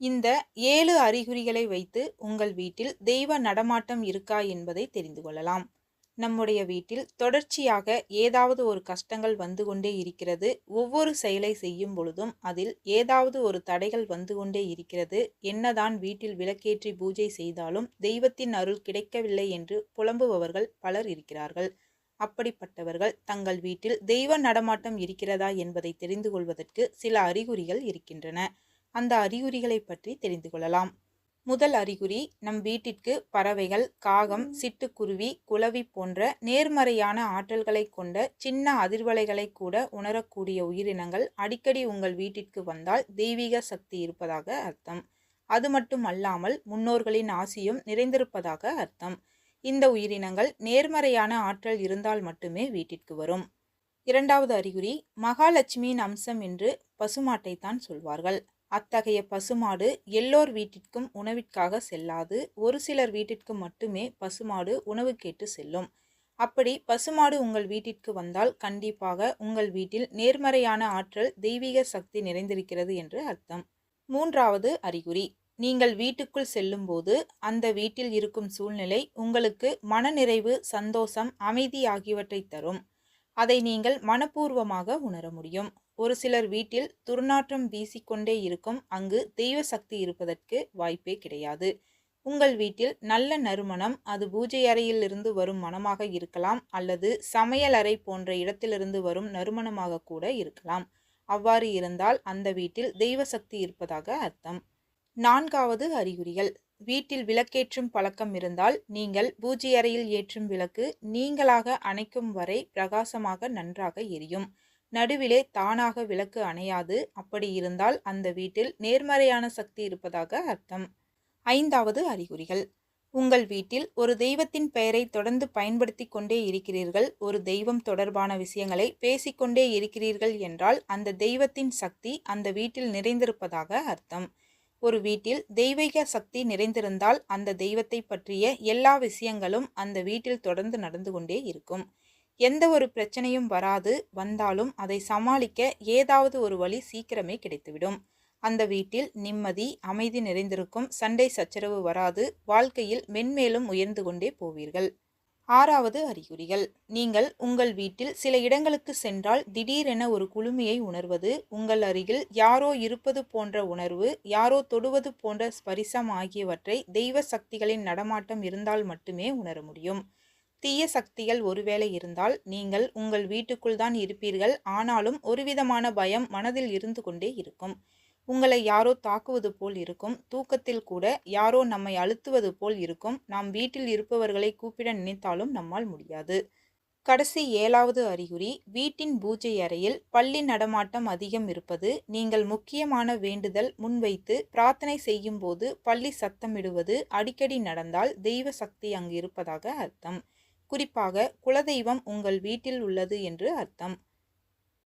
இந்த ஏழு அறிகுறிகளை வைத்து உங்கள் வீட்டில் தெய்வ நடமாட்டம் இருக்கா என்பதை தெரிந்து கொள்ளலாம். நம்முடைய வீட்டில் தொடர்ச்சியாக ஏதாவது ஒரு கஷ்டங்கள் வந்து கொண்டே இருக்கிறது. ஒவ்வொரு செயலை செய்யும் பொழுதும் அதில் ஏதாவது ஒரு தடைகள் வந்து கொண்டே இருக்கிறது. என்னதான் வீட்டில் விளக்கேற்றி பூஜை செய்தாலும் தெய்வத்தின் அருள் கிடைக்கவில்லை என்று புலம்புபவர்கள் பலர் இருக்கிறார்கள். அப்படிப்பட்டவர்கள் தங்கள் வீட்டில் தெய்வ நடமாட்டம் இருக்கிறதா என்பதை தெரிந்து கொள்வதற்கு சில அறிகுறிகள் இருக்கின்றன. அந்த அறிகுறிகளை பற்றி தெரிந்து கொள்ளலாம். முதல் அறிகுறி நம் வீட்டிற்கு பறவைகள் காகம் சிட்டுக்குருவி குளவி போன்ற நேர்மறையான ஆற்றல்களை கொண்ட சின்ன அதிர்வலைகளை கூட உணரக்கூடிய உயிரினங்கள் அடிக்கடி உங்கள் வீட்டிற்கு வந்தால் தெய்வீக சக்தி இருப்பதாக அர்த்தம். அது மட்டும் அல்லாமல் முன்னோர்களின் ஆசியும் நிறைந்திருப்பதாக அர்த்தம். இந்த உயிரினங்கள் நேர்மறையான ஆற்றல் இருந்தால் மட்டுமே வீட்டிற்கு வரும். இரண்டாவது அறிகுறி மகாலட்சுமியின் அம்சம் என்று பசுமாட்டைத்தான் சொல்வார்கள். அத்தகைய பசுமாடு எல்லோர் வீட்டிற்கும் உணவிற்காக செல்லாது. ஒரு சிலர் வீட்டிற்கு மட்டுமே பசுமாடு உணவு கேட்டு செல்லும். அப்படி பசுமாடு உங்கள் வீட்டிற்கு வந்தால் கண்டிப்பாக உங்கள் வீட்டில் நேர்மறையான ஆற்றல் தெய்வீக சக்தி நிறைந்திருக்கிறது என்று அர்த்தம். மூன்றாவது அறிகுறி. நீங்கள் வீட்டுக்குள் செல்லும்போது அந்த வீட்டில் இருக்கும் சூழ்நிலை உங்களுக்கு மனநிறைவு சந்தோஷம் அமைதி ஆகியவற்றை தரும். அதை நீங்கள் மனப்பூர்வமாக உணர முடியும். ஒரு சிலர் வீட்டில் துர்நாற்றம் வீசிக்கொண்டே இருக்கும். அங்கு தெய்வ சக்தி இருப்பதற்கு வாய்ப்பே கிடையாது. உங்கள் வீட்டில் நல்ல நறுமணம் அது பூஜை அறையிலிருந்து வரும் மனமாக இருக்கலாம் அல்லது சமையல் அறை போன்ற இடத்திலிருந்து வரும் நறுமணமாக கூட இருக்கலாம். அவ்வாறு இருந்தால் அந்த வீட்டில் தெய்வ சக்தி இருப்பதாக அர்த்தம். நான்காவது அறிகுறிகள். வீட்டில் விளக்கேற்றும் பழக்கம் இருந்தால் நீங்கள் பூஜை அறையில் ஏற்றும் விளக்கு நீங்களாக அணைக்கும் வரை பிரகாசமாக நன்றாக எரியும். நடுவிலே தானாக விளக்கு அணையாது. அப்படி இருந்தால் அந்த வீட்டில் நேர்மறையான சக்தி இருப்பதாக அர்த்தம். ஐந்தாவது அறிகுறிகள். உங்கள் வீட்டில் ஒரு தெய்வத்தின் பெயரை தொடர்ந்து பயன்படுத்தி கொண்டே இருக்கிறீர்கள். ஒரு தெய்வம் தொடர்பான விஷயங்களை பேசிக்கொண்டே இருக்கிறீர்கள் என்றால் அந்த தெய்வத்தின் சக்தி அந்த வீட்டில் நிறைந்திருப்பதாக அர்த்தம். ஒரு வீட்டில் தெய்வீக சக்தி நிறைந்திருந்தால் அந்த தெய்வத்தை பற்றிய எல்லா விஷயங்களும் அந்த வீட்டில் தொடர்ந்து நடந்து கொண்டே இருக்கும். எந்த ஒரு பிரச்சனையும் வராது வந்தாலும் அதை சமாளிக்க ஏதாவது ஒரு வழி சீக்கிரமே கிடைத்துவிடும். அந்த வீட்டில் நிம்மதி அமைதி நிறைந்திருக்கும். சண்டை சச்சரவு வராது. வாழ்க்கையில் மென்மேலும் உயர்ந்து கொண்டே போவீர்கள். ஆறாவது அறிகுறிகள். நீங்கள் உங்கள் வீட்டில் சில இடங்களுக்கு சென்றால் திடீரென ஒரு குழுமையை உணர்வது உங்கள் அருகில் யாரோ இருப்பது போன்ற உணர்வு யாரோ தொடுவது போன்ற ஸ்பரிசம் ஆகியவற்றை தெய்வ சக்திகளின் நடமாட்டம் இருந்தால் மட்டுமே உணர முடியும். தீய சக்திகள் ஒருவேளை இருந்தால் நீங்கள் உங்கள் வீட்டுக்குள் தான் இருப்பீர்கள். ஆனாலும் ஒருவிதமான பயம் மனதில் இருந்து கொண்டே இருக்கும். உங்களை யாரோ தாக்குவது போல் இருக்கும். தூக்கத்தில் கூட யாரோ நம்மை அழுத்துவது போல் இருக்கும். நாம் வீட்டில் இருப்பவர்களை கூப்பிட நினைத்தாலும் நம்மால் முடியாது. கடைசி ஏழாவது அறிகுறி வீட்டின் பூஜை அறையில் பள்ளி நடமாட்டம் அதிகம் இருப்பது நீங்கள் முக்கியமான வேண்டுதல் முன்வைத்து பிரார்த்தனை செய்யும் போது பள்ளி சத்தமிடுவது அடிக்கடி நடந்தால் தெய்வ சக்தி அங்கு இருப்பதாக அர்த்தம். குறிப்பாக குலதெய்வம் உங்கள் வீட்டில் உள்ளது என்று அர்த்தம்.